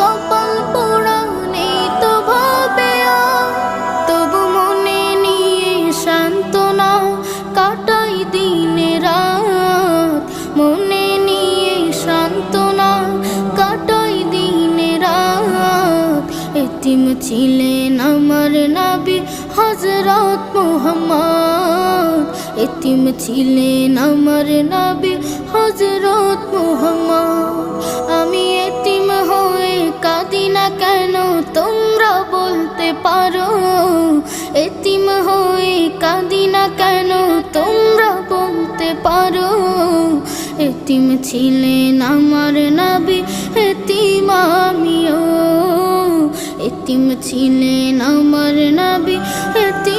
কপাল পোড়া নিয়ে সান্ত্বনা কাটাই মনে নিয়ে সান্ত্বনা কাটাই ছিলেন আমার নাবি হজরত মোহাম্মদ। এতিম ছিলেন আমার নাবি হজরত এতিম হয়ে কাঁদি না কেন? তোমরা বলতে পারো, এতিম ছিলেন আমার নাবি, এতিম আমিও। এতিম ছিলেন আমার নাবি, এতিম